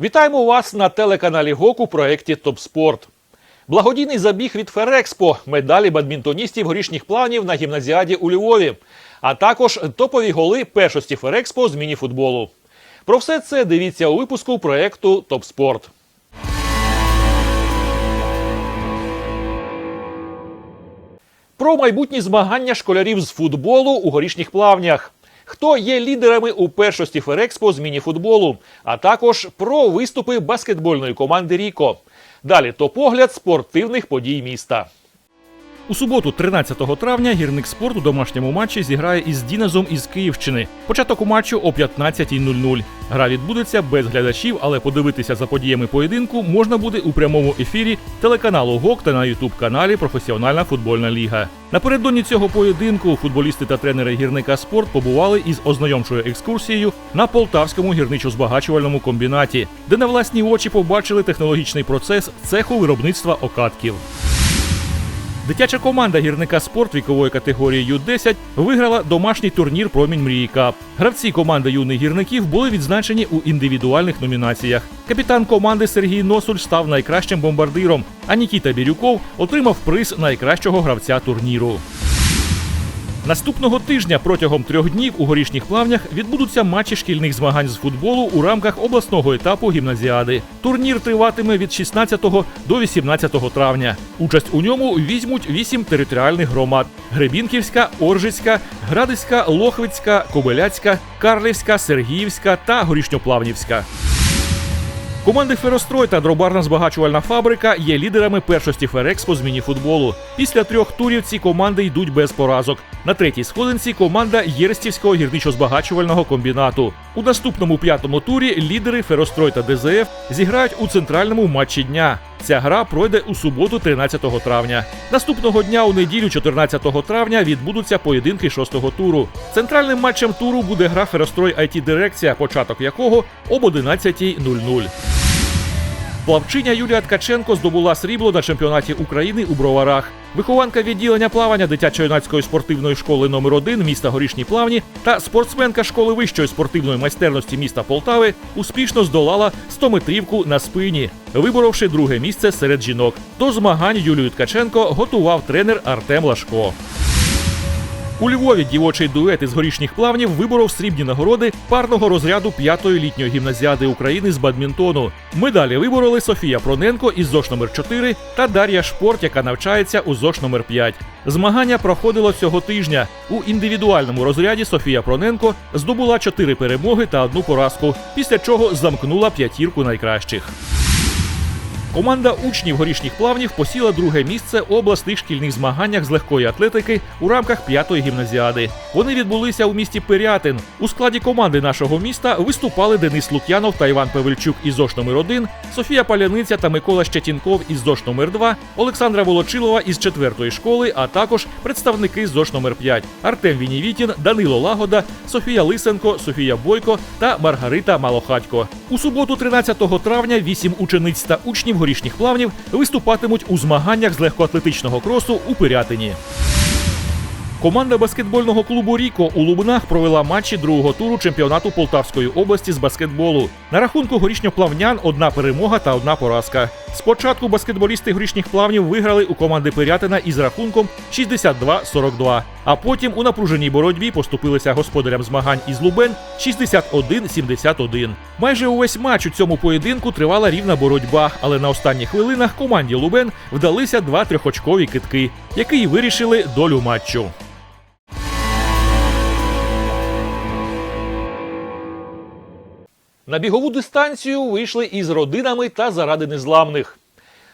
Вітаємо вас на телеканалі ГОК у проєкті Топспорт. Благодійний забіг від Ферекспо, медалі бадмінтоністів горішніх планів на гімназіаді у Львові, а також топові голи першості Ферекспо з мініфутболу. Про все це дивіться у випуску проєкту Топспорт. Про майбутні змагання школярів з футболу у горішніх плавнях. Хто є лідерами у першості Ферекспо з мініфутболу, а також про виступи баскетбольної команди Ріко. Далі то погляд спортивних подій міста. У суботу, 13 травня, гірник спорт у домашньому матчі зіграє із Дінезом із Київщини. Початок у матчу о 15.00. Гра відбудеться без глядачів, але подивитися за подіями поєдинку можна буде у прямому ефірі телеканалу ГОК та на ютуб-каналі Професіональна футбольна ліга. Напередодні цього поєдинку футболісти та тренери гірника спорт побували із ознайомчою екскурсією на полтавському гірничо-збагачувальному комбінаті, де на власні очі побачили технологічний процес цеху виробництва окатків. Дитяча команда гірника спорт вікової категорії Ю-10 виграла домашній турнір Промінь мрії Кап. Гравці команди юних гірників були відзначені у індивідуальних номінаціях. Капітан команди Сергій Носуль став найкращим бомбардиром, а Нікіта Бірюков отримав приз найкращого гравця турніру. Наступного тижня протягом трьох днів у горішніх плавнях відбудуться матчі шкільних змагань з футболу у рамках обласного етапу гімназіади. Турнір триватиме від 16 до 18 травня. Участь у ньому візьмуть вісім територіальних громад: Гребінківська, Оржицька, Градиська, Лохвицька, Кобиляцька, Карлівська, Сергіївська та Горішньоплавнівська. Команди Ферострой та дробарна збагачувальна фабрика є лідерами першості Ферекспо з мініфутболу. Після трьох турів ці команди йдуть без поразок. На третій сходинці команда Єрстівського гірничо-збагачувального комбінату. У наступному п'ятому турі лідери Ферострой та ДЗФ зіграють у центральному матчі дня. Ця гра пройде у суботу, 13 травня. Наступного дня у неділю, 14 травня, відбудуться поєдинки шостого туру. Центральним матчем туру буде гра Ферострой IT Дирекція, початок якого об 11.00. Плавчиня Юлія Ткаченко здобула срібло на чемпіонаті України у броварах. Вихованка відділення плавання дитячо-юнацької спортивної школи номер 1 міста Горішні Плавні та спортсменка школи вищої спортивної майстерності міста Полтави успішно здолала 100-метрівку на спині, виборовши друге місце серед жінок. До змагань Юлію Ткаченко готував тренер Артем Лашко. У Львові дівочий дует із горішніх плавнів виборов срібні нагороди парного розряду п'ятої літньої гімназіади України з бадмінтону. Медалі вибороли Софія Проненко із ЗОШ номер 4 та Дар'я Шпорт, яка навчається у ЗОШ номер 5. Змагання проходило цього тижня. У індивідуальному розряді Софія Проненко здобула 4 перемоги та одну поразку, після чого замкнула п'ятірку найкращих. Команда учнів горішніх плавнів посіла друге місце у обласних шкільних змаганнях з легкої атлетики у рамках п'ятої гімназіади. Вони відбулися у місті Пирятин. У складі команди нашого міста виступали Денис Лук'янов та Іван Павельчук із ЗОШ номер 1 Софія Паляниця та Микола Щетінков із ЗОШ номер 2 Олександра Волочилова із четвертої школи, а також представники ЗОШ номер 5 Артем Вінівітін, Данило Лагода, Софія Лисенко, Софія Бойко та Маргарита Малохатько. У суботу, 13 травня, вісім учениць та учнів горішніх плавнів виступатимуть у змаганнях з легкоатлетичного кросу у Пирятині. Команда баскетбольного клубу Ріко у Лубнах провела матчі другого туру чемпіонату Полтавської області з баскетболу. На рахунку горішньоплавнян одна перемога та одна поразка. Спочатку баскетболісти горішніх плавнів виграли у команди Пирятина із рахунком 62-42. А потім у напруженій боротьбі поступилися господарям змагань із Лубен 61-71. Майже увесь матч у цьому поєдинку тривала рівна боротьба, але на останніх хвилинах команді Лубен вдалися два трьохочкові китки, які вирішили долю матчу. На бігову дистанцію вийшли із родинами та заради незламних.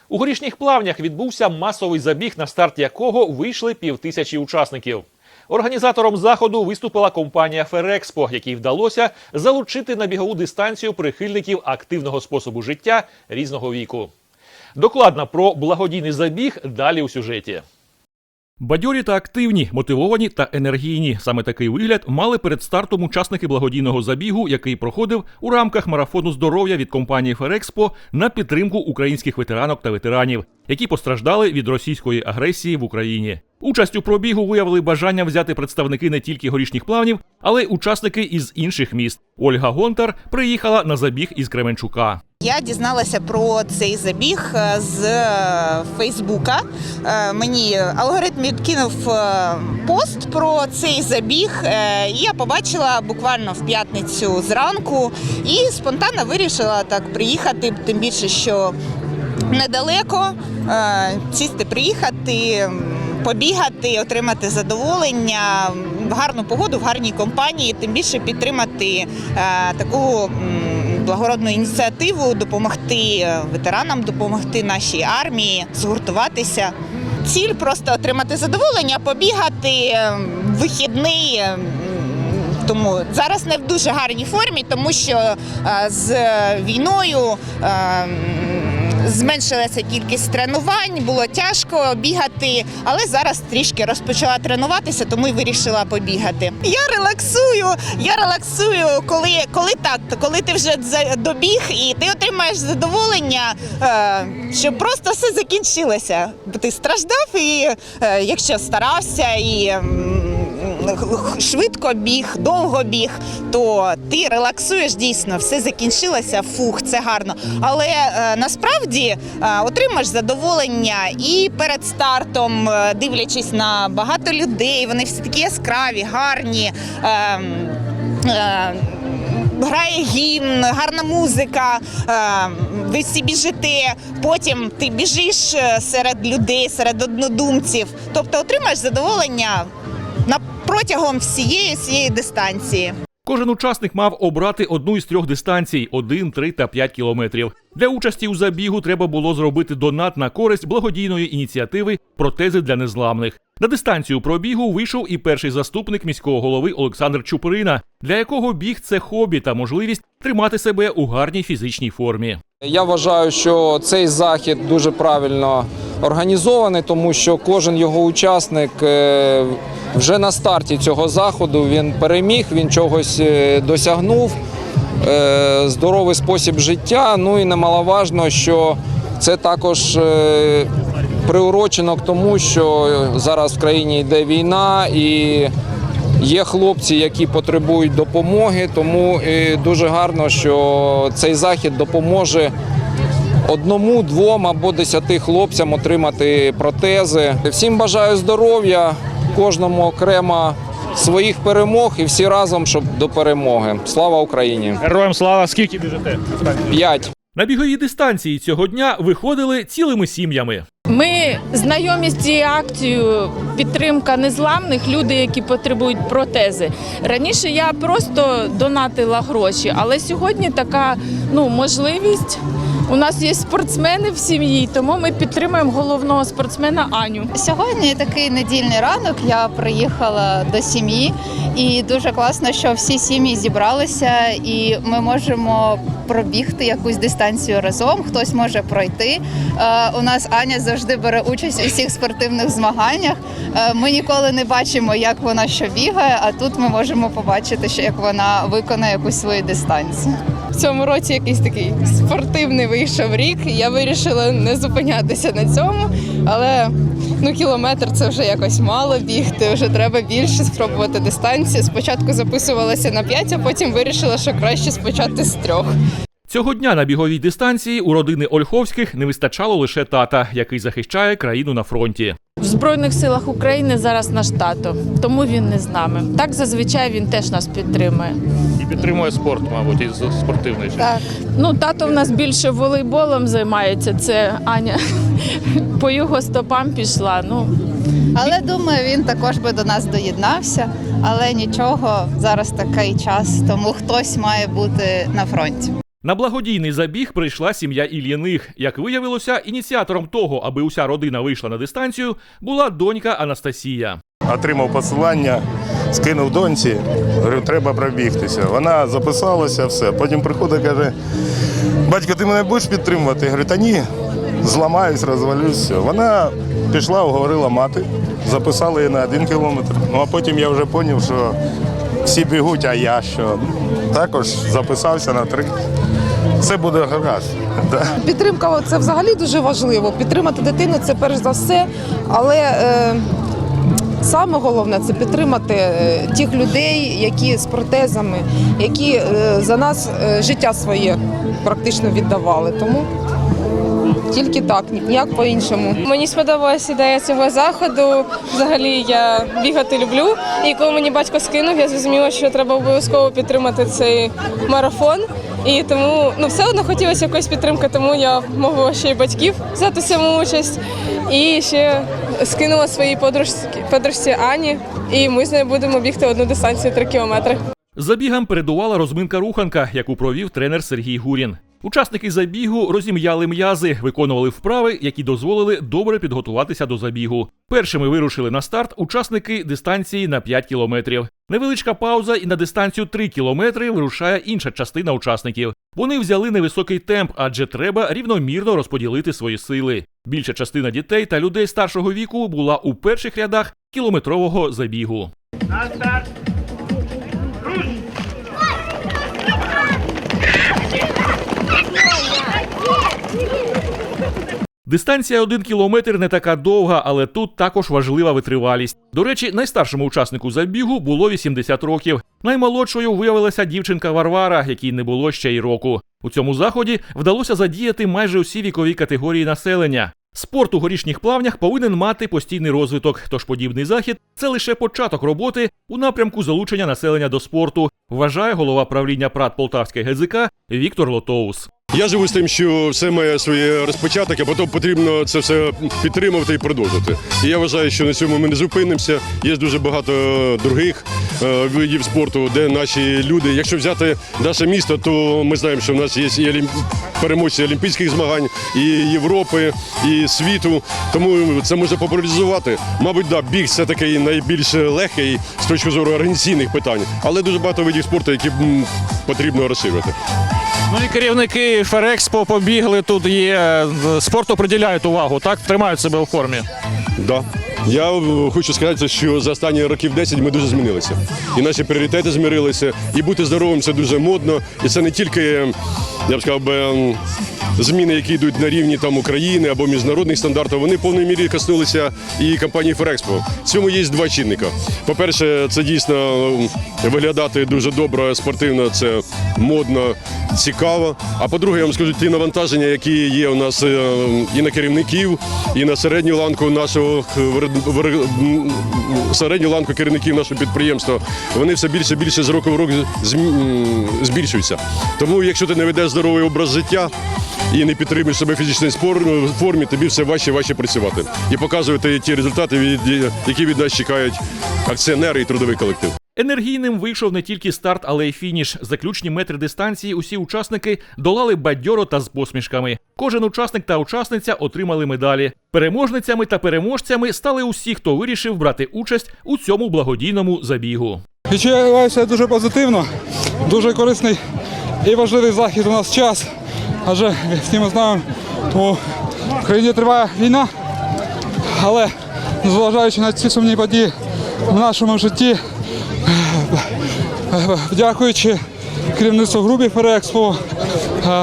У горішніх плавнях відбувся масовий забіг, на старт якого вийшли півтисячі учасників. Організатором заходу виступила компанія Ферекспо, якій вдалося залучити на бігову дистанцію прихильників активного способу життя різного віку. Докладно про благодійний забіг далі у сюжеті. Бадьорі та активні, мотивовані та енергійні. Саме такий вигляд мали перед стартом учасники благодійного забігу, який проходив у рамках марафону здоров'я від компанії Ферекспо на підтримку українських ветеранок та ветеранів, які постраждали від російської агресії в Україні. Участь у пробігу виявили бажання взяти представники не тільки горішніх плавнів, але й учасники із інших міст. Ольга Гонтар приїхала на забіг із Кременчука. Я дізналася про цей забіг е, з е, Фейсбука. Е, Мені алгоритм відкинув пост про цей забіг. і Я побачила буквально в п'ятницю зранку і спонтанно вирішила так приїхати, тим більше, що недалеко сісти, приїхати. Побігати, отримати задоволення в гарну погоду, в гарній компанії, тим більше підтримати е, таку благородну ініціативу, допомогти е, ветеранам, допомогти нашій армії, згуртуватися. Ціль просто отримати задоволення, побігати е, вихідний. Тому зараз не в дуже гарній формі, тому що з війною. Зменшилася кількість тренувань, було тяжко бігати, але зараз трішки розпочала тренуватися, тому й вирішила побігати. Я релаксую, я релаксую, коли, коли так, то коли ти вже добіг і ти отримаєш задоволення, е, щоб просто все закінчилося. Ти страждав, і е, якщо старався і. Швидко біг, довго біг, то ти релаксуєш дійсно, все закінчилося. Фух, це гарно. Але е, насправді е, отримаєш задоволення і перед стартом, е, дивлячись на багато людей, вони всі такі яскраві, гарні. Е, е, Грає гімн, гарна музика, ви всі біжите. Потім ти біжиш серед людей, серед однодумців. Тобто отримаєш задоволення протягом всієї цієї дистанції. Кожен учасник мав обрати одну із трьох дистанцій 1, 3 та 5 кілометрів. Для участі у забігу треба було зробити донат на користь благодійної ініціативи протези для незламних. На дистанцію пробігу вийшов і перший заступник міського голови Олександр Чуприна, для якого біг це хобі та можливість тримати себе у гарній фізичній формі. Я вважаю, що цей захід дуже правильно організований, тому що кожен його учасник е, вже на старті цього заходу він переміг, він чогось е, досягнув. Е, Здоровий спосіб життя. Ну і немаловажно, що це також приурочено к тому, що зараз в країні йде війна і Є хлопці, які потребують допомоги, тому дуже гарно, що цей захід допоможе одному, двом або десяти хлопцям отримати протези. Всім бажаю здоров'я, кожному окремо своїх перемог і всі разом, щоб до перемоги. Слава Україні! Героям слава! Скільки біжите? П'ять. На біговій дистанції цього дня виходили цілими сім'ями. Ми знайомі з цією акцією підтримка незламних люди, які потребують протези. Раніше я просто донатила гроші, але сьогодні така ну можливість. У нас є спортсмени в сім'ї, тому ми підтримуємо головного спортсмена Аню. Сьогодні такий недільний ранок. Я приїхала до сім'ї, і дуже класно, що всі сім'ї зібралися, і ми можемо пробігти якусь дистанцію разом. Хтось може пройти. Е, У нас Аня завжди бере участь у всіх спортивних змаганнях. Е, Ми ніколи не бачимо, як вона що бігає, а тут ми можемо побачити, що як вона виконає якусь свою дистанцію. В цьому році якийсь такий спортивний вийшов рік. Я вирішила не зупинятися на цьому, але ну кілометр це вже якось мало бігти. Вже треба більше спробувати дистанцію. Спочатку записувалася на 5, а потім вирішила, що краще спочати з трьох. Цього дня на біговій дистанції у родини Ольховських не вистачало лише тата, який захищає країну на фронті. В Збройних силах України зараз наш тато, тому він не з нами. Так зазвичай він теж нас підтримує. І підтримує спорт, мабуть, і спортивний. Так. Ну, тато в нас більше волейболом займається. Це Аня по його стопам пішла. Ну, Але думаю, він також би до нас доєднався. Але нічого, зараз такий час, тому хтось має бути на фронті. На благодійний забіг прийшла сім'я Ільїних. Як виявилося, ініціатором того, аби уся родина вийшла на дистанцію, була донька Анастасія. Отримав посилання, скинув доньці, говорю, треба пробігтися. Вона записалася, все. Потім приходить каже: батько, ти мене будеш підтримувати? Я говорю, та ні, зламаюсь, розвалюсь. Вона пішла, уговорила мати, записали її на один кілометр. Ну а потім я вже зрозумів, що всі бігуть, а я що. Також записався на три. Все буде гаразд. Підтримка це взагалі дуже важливо. Підтримати дитину це перш за все, але е, саме головне це підтримати е, тих людей, які з протезами, які е, за нас е, життя своє практично віддавали. Тому тільки так, ніяк по-іншому. Мені сподобалась ідея цього заходу. Взагалі я бігати люблю. І коли мені батько скинув, я зрозуміла, що треба обов'язково підтримати цей марафон. І тому ну все одно хотілося якоїсь підтримки, тому я мовила ще й батьків взяти цьому участь. І ще скинула своїй подружці, подружці Ані, і ми з нею будемо бігти одну дистанцію 3 кілометри. Забігам передувала розминка руханка, яку провів тренер Сергій Гурін. Учасники забігу розім'яли м'язи, виконували вправи, які дозволили добре підготуватися до забігу. Першими вирушили на старт учасники дистанції на 5 кілометрів. Невеличка пауза, і на дистанцію 3 кілометри вирушає інша частина учасників. Вони взяли невисокий темп, адже треба рівномірно розподілити свої сили. Більша частина дітей та людей старшого віку була у перших рядах кілометрового забігу. Дистанція 1 кілометр не така довга, але тут також важлива витривалість. До речі, найстаршому учаснику забігу було 80 років. Наймолодшою виявилася дівчинка Варвара, якій не було ще й року. У цьому заході вдалося задіяти майже усі вікові категорії населення. Спорт у горішніх плавнях повинен мати постійний розвиток, тож подібний захід це лише початок роботи у напрямку залучення населення до спорту, вважає голова правління ПРАТ Полтавської ГЗК Віктор Лотоус. Я живу з тим, що все має своє розпочаток, а потім потрібно це все підтримувати і продовжувати. І я вважаю, що на цьому ми не зупинимося. Є дуже багато других е, видів спорту, де наші люди. Якщо взяти наше місто, то ми знаємо, що в нас є і переможці олімпійських змагань, і Європи, і світу. Тому це може популяризувати. Мабуть, да, біг це такий найбільш легкий з точки зору організаційних питань, але дуже багато видів спорту, які потрібно розширювати. Ну і керівники Ферекспо побігли тут є. е, Спорту приділяють увагу, так? Тримають себе у формі. Да. Я е, хочу сказати, що за останні років 10 ми дуже змінилися. І наші пріоритети змінилися. І бути здоровим це дуже модно. І це не тільки, я б сказав би, зміни, які йдуть на рівні там України або міжнародних стандартів, вони в повній мірі коснулися і компанії Ферекспо. Цьому є два чинника. По-перше, це дійсно виглядати дуже добре, спортивно, це модно, цікаво. А по-друге, я вам скажу, ті навантаження, які є у нас е, і на керівників, і на середню ланку нашого вироб- середню ланку керівників нашого підприємства, вони все більше і більше з року в зм- збільшуються. Тому, якщо ти не ведеш здоровий образ життя і не підтримуєш себе в фізичній формі, тобі все важче і важче працювати і показувати ті результати, від- які від нас чекають акціонери і трудовий колектив. Енергійним вийшов не тільки старт, але й фініш. Заключні метри дистанції усі учасники долали бадьоро та з посмішками. Кожен учасник та учасниця отримали медалі. Переможницями та переможцями стали усі, хто вирішив брати участь у цьому благодійному забігу. Відчуваюся дуже позитивно, дуже корисний і важливий захід у нас час. Адже всі ми знаємо, в країні триває війна, але незважаючи на ці сумні події в нашому житті, дякуючи керівництву групи Ферекспо,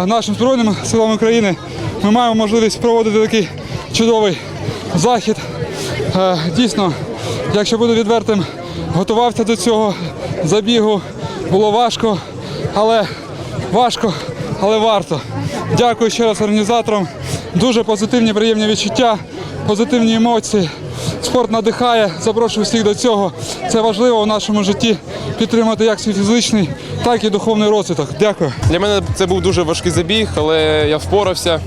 нашим Збройним силам України, ми маємо можливість проводити такий чудовий захід. Е, Дійсно, якщо буду відвертим, готувався до цього забігу. Було важко, але важко, але варто. Дякую ще раз організаторам. Дуже позитивні, приємні відчуття, позитивні емоції. Спорт надихає, запрошую всіх до цього. Це важливо в нашому житті підтримати як свій фізичний, так і духовний розвиток. Дякую. Для мене це був дуже важкий забіг, але я впорався.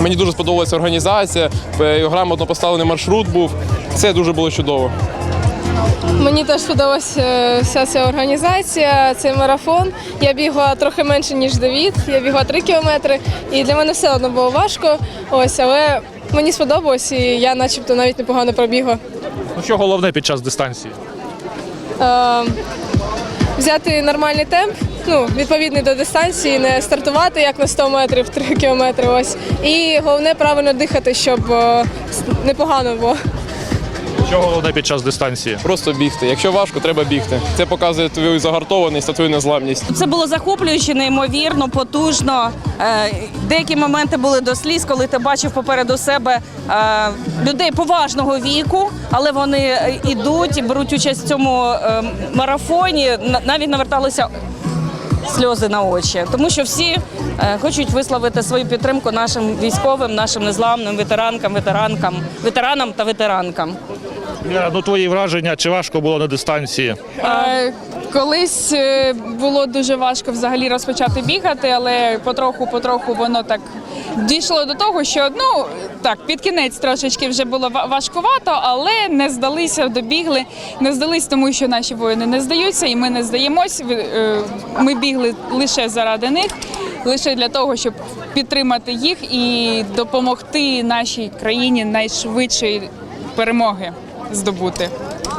Мені дуже сподобалася організація, е, грамотно поставлений маршрут був. Це дуже було чудово. Мені теж сподобалася е, вся ця організація, цей марафон. Я бігла трохи менше, ніж Давід. Я бігла 3 кілометри, і для мене все одно було важко. Ось, але мені сподобалось, і я начебто навіть непогано пробігла. Ну що головне під час дистанції? Е, взяти нормальний темп, ну, відповідний до дистанції, не стартувати як на 100 метрів, 3 кілометри. Ось. І головне правильно дихати, щоб е, непогано було. Що головне під час дистанції? Просто бігти. Якщо важко, треба бігти. Це показує твою загартованість та твою незламність. Це було захоплююче, неймовірно, потужно. Е, Деякі моменти були до сліз, коли ти бачив попереду себе е, людей поважного віку, але вони е, ідуть і беруть участь в цьому е, марафоні. На- Навіть наверталися сльози на очі, тому що всі е, хочуть висловити свою підтримку нашим військовим, нашим незламним ветеранкам, ветеранкам, ветеранам та ветеранкам. Лера, ну твої враження, чи важко було на дистанції? Е, Колись е, було дуже важко взагалі розпочати бігати, але потроху-потроху воно так дійшло до того, що ну так під кінець трошечки вже було ва- важкувато, але не здалися, добігли. Не здались, тому що наші воїни не здаються, і ми не здаємось. Е, Ми бігли лише заради них, лише для того, щоб підтримати їх і допомогти нашій країні найшвидшої перемоги здобути.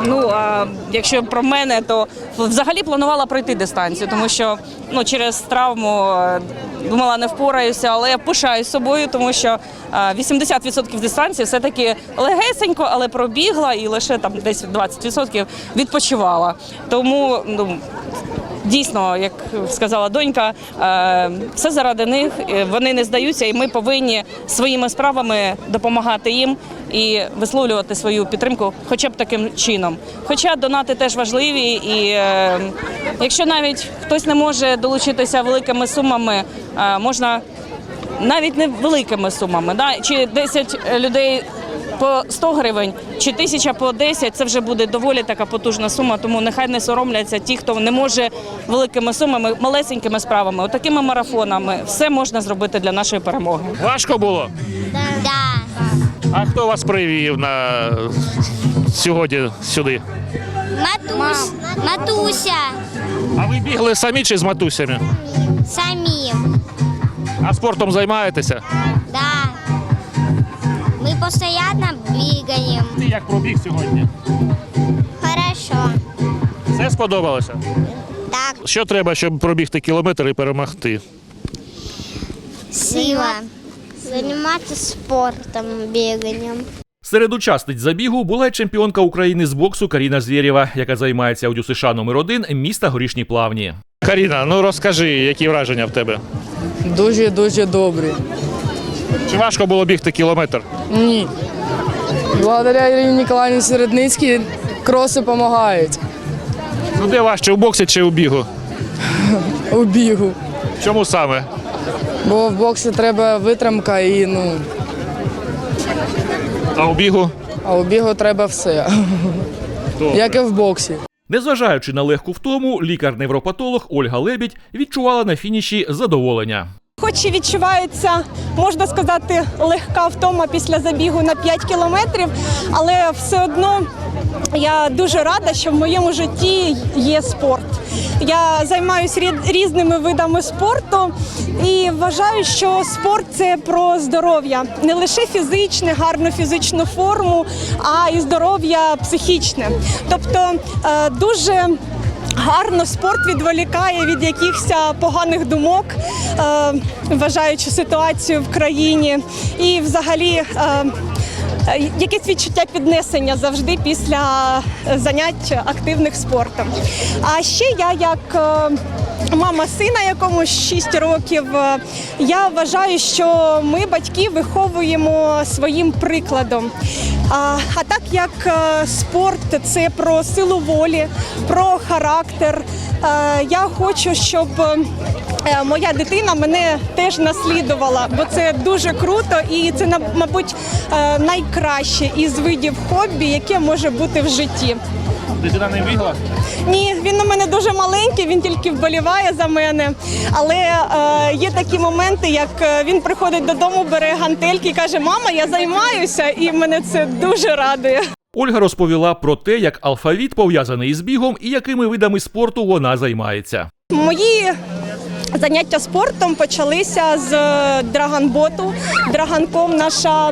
Ну а якщо про мене, то взагалі планувала пройти дистанцію, тому що ну через травму е, думала не впораюся, але я пишаюсь собою, тому що е, 80% дистанції все таки легесенько, але пробігла і лише там десь 20% відпочивала. Тому ну. Дійсно, як сказала донька, е, все заради них. е, Вони не здаються, і ми повинні своїми справами допомагати їм і висловлювати свою підтримку, хоча б таким чином. Хоча донати теж важливі, і е, якщо навіть хтось не може долучитися великими сумами, можна навіть не великими сумами, да? чи 10 людей по 100 гривень, чи тисяча по 10, це вже буде доволі така потужна сума, тому нехай не соромляться ті, хто не може великими сумами, малесенькими справами, отакими марафонами, все можна зробити для нашої перемоги. Важко було? Да. А хто вас привів на сьогодні сюди? Матусь, матуся, А ви бігли самі чи з матусями? самі. А спортом займаєтеся? Постоянно бегаем. Ти як пробіг сьогодні? Хорошо. Все сподобалося? Так, Що треба, щоб пробігти кілометр і перемогти? сила. Заниматься спортом, беганием. Серед учасниць забігу була й чемпіонка України з боксу Каріна Звєрєва, яка займається у ДЮСШ номер 1 міста Горішні Плавні. Каріна, ну розкажи, які враження в тебе? Дуже дуже добрі. Чи важко було бігти кілометр? Ні. Благодаря Ірині Ніколаївні Середницькій кроси допомагають Ну де важче, у боксі чи у бігу? у бігу. Чому саме? Бо в боксі треба витримка і ну, А у бігу? а у бігу треба все. Як і в боксі. Незважаючи на легку втому, лікар-невропатолог Ольга Лебідь відчувала на фініші задоволення. Хоч і відчувається, можна сказати, легка втома після забігу на 5 кілометрів, але все одно я дуже рада, що в моєму житті є спорт. Я займаюся різними видами спорту і вважаю, що спорт це про здоров'я, не лише фізичне, гарну фізичну форму, а і здоров'я психічне. Тобто е, дуже Гарно спорт відволікає від якихось поганих думок, е, вважаючи ситуацію в країні, і взагалі е, якесь відчуття піднесення завжди після занять активних спортом. А ще я як е, мама сина, якому 6 років, е, я вважаю, що ми батьки виховуємо своїм прикладом. А, а так як е, спорт це про силу волі, про характер. е, Я хочу, щоб моя дитина мене теж наслідувала, бо це дуже круто і це мабуть найкраще із видів хобі, яке може бути в житті. Дитина не бігла? Ні, він у мене дуже маленький, він тільки вболіває за мене. Але е, є такі моменти, як е, він приходить додому, бере гантельки і каже: Мама, я займаюся, і мене це дуже радує. Ольга розповіла про те, як алфавіт пов'язаний із бігом і якими видами спорту вона займається. Мої заняття спортом почалися з е, драгонботу. Драгонком наша.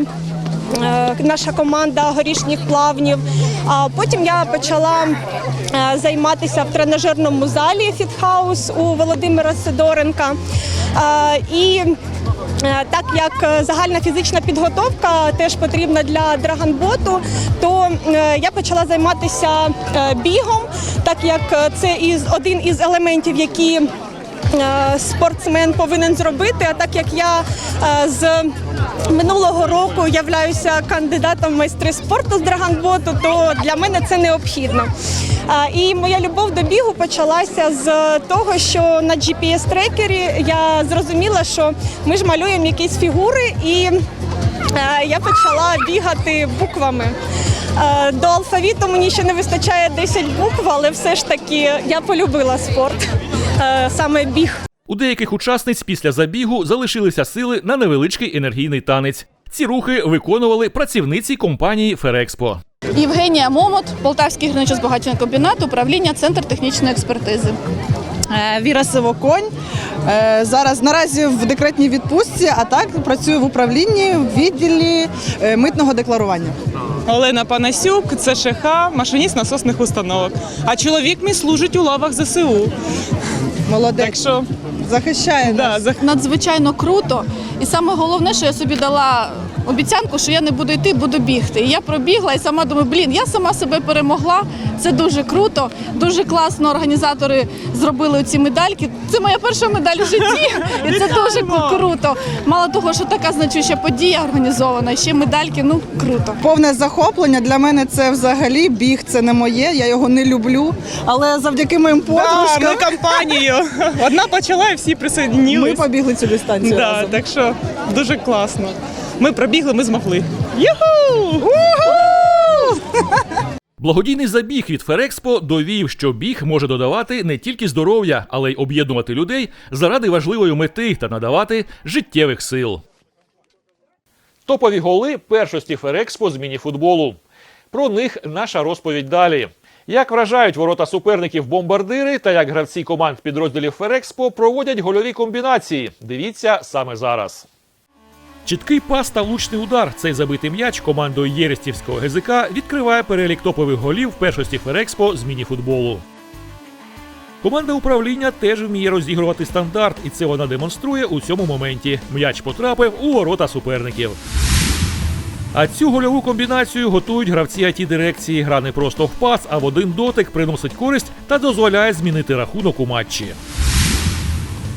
е, Наша команда горішніх плавнів. А потім я почала е, займатися в тренажерному залі Фітхаус у Володимира Сидоренка. Е, І Е, Так як загальна фізична підготовка теж потрібна для драгонботу, то я почала займатися бігом, так як це один із елементів, які спортсмен повинен зробити. А так як я е, з минулого року являюся кандидатом в майстри спорту з драгонботу, то для мене це необхідно. І моя любов до бігу почалася з того, що на GPS-трекері я зрозуміла, що ми ж малюємо якісь фігури, і е, я почала бігати буквами. Е, До алфавіту мені ще не вистачає 10 букв, але все ж таки я полюбила спорт, е, саме біг. У деяких учасниць після забігу залишилися сили на невеличкий енергійний танець. Ці рухи виконували працівниці компанії Ферекспо. Євгенія Момот, Полтавський гірничо-збагачувальний комбінат, управління Центр технічної експертизи. Е, Віра Сивоконь. Е, Зараз наразі в декретній відпустці, а так працюю в управлінні в відділі митного декларування. Олена Панасюк, ЦШХ, машиніст насосних установок. А чоловік мій служить у лавах ЗСУ. Молодець. Так що захищає да, зах... Надзвичайно круто. І саме головне, що я собі дала обіцянку, що я не буду йти, буду бігти. І я пробігла і сама думаю, блін, я сама себе перемогла. Це дуже круто, дуже класно. Організатори зробили ці медальки. Це моя перша медаль в житті, і це дуже круто. Мало того, що така значуща подія організована, ще медальки. Ну круто. Повне захоплення для мене це взагалі біг, це не моє, я його не люблю. Але завдяки моїм да, подружкам ми компанію. Одна почала і всі ми побігли цю дистанцію. Да, разом. так що дуже класно. Ми пробігли, ми змогли. Юху! Благодійний забіг від Ферекспо довів, що біг може додавати не тільки здоров'я, але й об'єднувати людей заради важливої мети та надавати життєвих сил. Топові голи першості Ферекспо з мініфутболу. Про них наша розповідь далі. Як вражають ворота суперників бомбардири та як гравці команд підрозділів Ферекспо проводять гольові комбінації. Дивіться саме зараз. Чіткий пас та влучний удар. Цей забитий м'яч командою Єрестівського ГЗК відкриває перелік топових голів першості Ферекспо з мініфутболу. Команда управління теж вміє розігрувати стандарт, і це вона демонструє у цьому моменті. М'яч потрапив у ворота суперників. А цю гольову комбінацію готують гравці it дирекції. Гра не просто в пас, а в один дотик приносить користь та дозволяє змінити рахунок у матчі.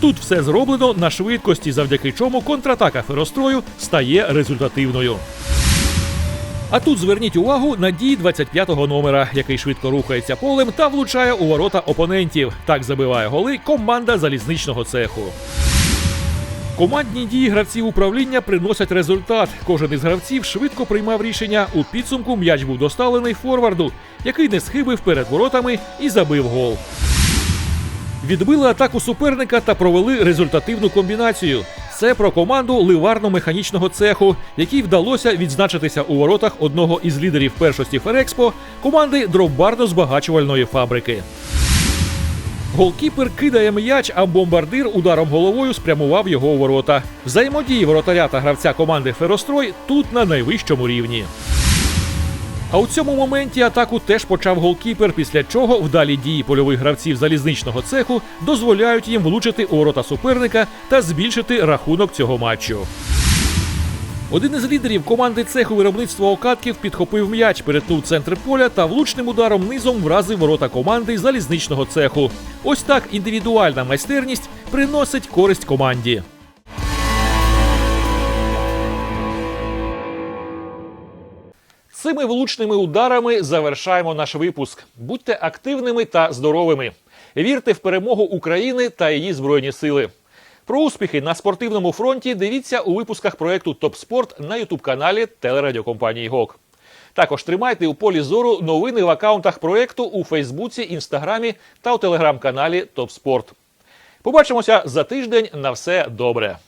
Тут все зроблено на швидкості, завдяки чому контратака ферострою стає результативною. А тут зверніть увагу на дії 25-го номера, який швидко рухається полем та влучає у ворота опонентів. Так забиває голи команда залізничного цеху. Командні дії гравців управління приносять результат. Кожен із гравців швидко приймав рішення. У підсумку м'яч був доставлений форварду, який не схибив перед воротами і забив гол. Відбили атаку суперника та провели результативну комбінацію. Це про команду ливарно-механічного цеху, якій вдалося відзначитися у воротах одного із лідерів першості Ферекспо команди дровбарно-збагачувальної фабрики. Голкіпер кидає м'яч, а бомбардир ударом головою спрямував його у ворота. Взаємодії воротаря та гравця команди Ферострой тут на найвищому рівні. А у цьому моменті атаку теж почав голкіпер, після чого вдалі дії польових гравців залізничного цеху дозволяють їм влучити у ворота суперника та збільшити рахунок цього матчу. Один із лідерів команди цеху виробництва окатків підхопив м'яч, перетнув центр поля та влучним ударом низом вразив ворота команди залізничного цеху. Ось так індивідуальна майстерність приносить користь команді. Цими влучними ударами завершаємо наш випуск. Будьте активними та здоровими. Вірте в перемогу України та її збройні сили. Про успіхи на спортивному фронті дивіться у випусках проекту Топ Спорт на ютуб-каналі телерадіокомпанії ГОК. Також тримайте у полі зору новини в акаунтах проекту у Фейсбуці, Інстаграмі та у телеграм-каналі Топ Спорт. Побачимося за тиждень. На все добре.